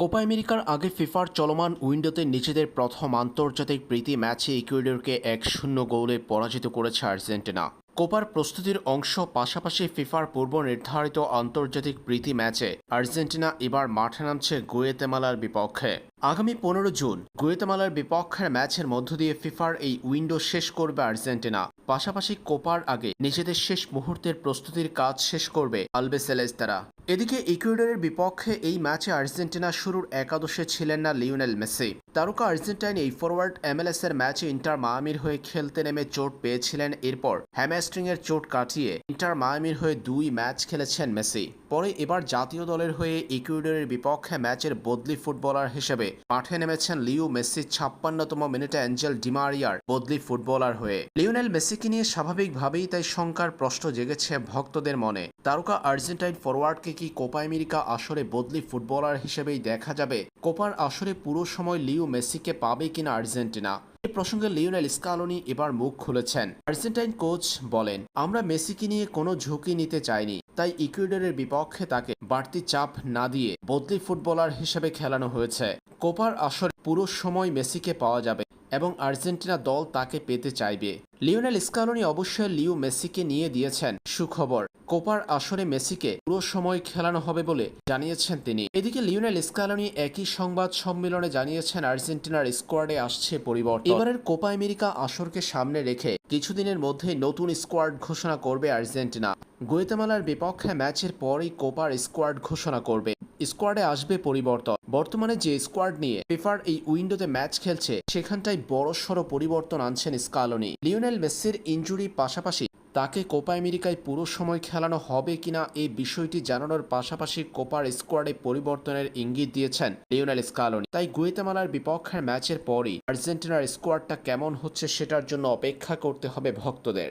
Copa আমেরিকার আগে ফিফার চলমান উইন্ডোতে নিজেদের প্রথম আন্তর্জাতিক প্রীতি ম্যাচে ইকুয়েডরকে এক শূন্য গোলে পরাজিত করেছে আর্জেন্টিনা। কোপার প্রস্তুতির অংশ পাশাপাশি ফিফার পূর্ব নির্ধারিত আন্তর্জাতিক প্রীতি ম্যাচে আর্জেন্টিনা এবার মাঠে নামছে গুয়েতেমালার বিপক্ষে। আগামী পনেরো জুন গুয়েতেমালার বিপক্ষের ম্যাচের মধ্য দিয়ে ফিফার এই উইন্ডো শেষ করবে আর্জেন্টিনা। পাশাপাশি কোপার আগে নিজেদের শেষ মুহূর্তের প্রস্তুতির কাজ শেষ করবে আলবেসেলেস্তারা এদিকে ইকুয়েডরের বিপক্ষে এই ম্যাচে আর্জেন্টিনা শুরুর একাদশে ছিলেন না লিওনেল মেসি। তারকা আর্জেন্টাইন এই ফরওয়ার্ড এমএলএস এর ম্যাচে ইন্টার মায়ামির হয়ে খেলতে নেমে চোট পেয়েছিলেন, এরপর হ্যামস্ট্রিং এর চোট কাটিয়ে ইন্টার মায়ামির হয়ে দুই ম্যাচ খেলেছেন মেসি। পরে এবার জাতীয় দলের হয়ে ইকুয়েডরের বিপক্ষে ম্যাচের বদলি ফুটবলার হিসেবে মাঠে নেমেছেন লিও মেসি, ছাপ্পান্নতম মিনিটে অ্যাঞ্জেল ডিমারিয়ার বদলি ফুটবলার হয়ে। লিওনেল মেসিকে নিয়ে স্বাভাবিকভাবেই তাই শঙ্কার প্রশ্ন জেগেছে ভক্তদের মনে। তারকা আর্জেন্টাইন ফরওয়ার্ডকে কি কোপা আমেরিকা আসরে বদলি ফুটবলার হিসেবেই দেখা যাবে? কোপার আসরে পুরো সময় লিও মেসিকে পাবে কিনা আর্জেন্টিনা? প্রসঙ্গে লিওনেল স্কালোনি এবার মুখ খুলেছেন। আর্জেন্টাইন কোচ বলেন, আমরা মেসিকে নিয়ে কোনো ঝুঁকি নিতে চাইনি, তাই ইকুয়েডরের বিপক্ষে তাকে বাড়তি চাপ না দিয়ে বদলি ফুটবলার হিসেবে খেলানো হয়েছে। কোপার আসরে পুরো সময় মেসিকে পাওয়া যাবে এবং আর্জেন্টিনা দল তাকে পেতে চাইবে। লিওনেল স্কালোনি অবশ্যই লিও মেসিকে নিয়ে দিয়েছেন সুখবর। কোপার আসরে মেসিকে পুরো সময় খেলানো হবে বলে জানিয়েছেন তিনি। এদিকে লিওনেল স্কালোনি একই সংবাদ সম্মেলনে জানিয়েছেন আর্জেন্টিনার স্কোয়াডে আসছে পরিবর্তন। এবারের কোপা আমেরিকা আসরকে সামনে রেখে কিছুদিনের মধ্যেই নতুন স্কোয়াড ঘোষণা করবে আর্জেন্টিনা। গুয়েতেমালার বিপক্ষে ম্যাচের পরই কোপার স্কোয়াড ঘোষণা করবে। স্কোয়াডে আসবে পরিবর্তন। বর্তমানে যে স্কোয়াড নিয়ে ফিফার এই উইন্ডোতে ম্যাচ খেলছে, সেখানটায় বড়সড় পরিবর্তন আনছেন স্কালোনি। লিওনেল মেসির ইঞ্জুরি পাশাপাশি তাকে কোপা আমেরিকায় পুরো সময় খেলানো হবে কিনা এই বিষয়টি জানানোর পাশাপাশি কোপার স্কোয়াডে পরিবর্তনের ইঙ্গিত দিয়েছেন লিওনেল স্কালোনি। তাই গুয়েতামালার বিপক্ষের ম্যাচের পরই আর্জেন্টিনার স্কোয়াডটা কেমন হচ্ছে সেটার জন্য অপেক্ষা করতে হবে ভক্তদের।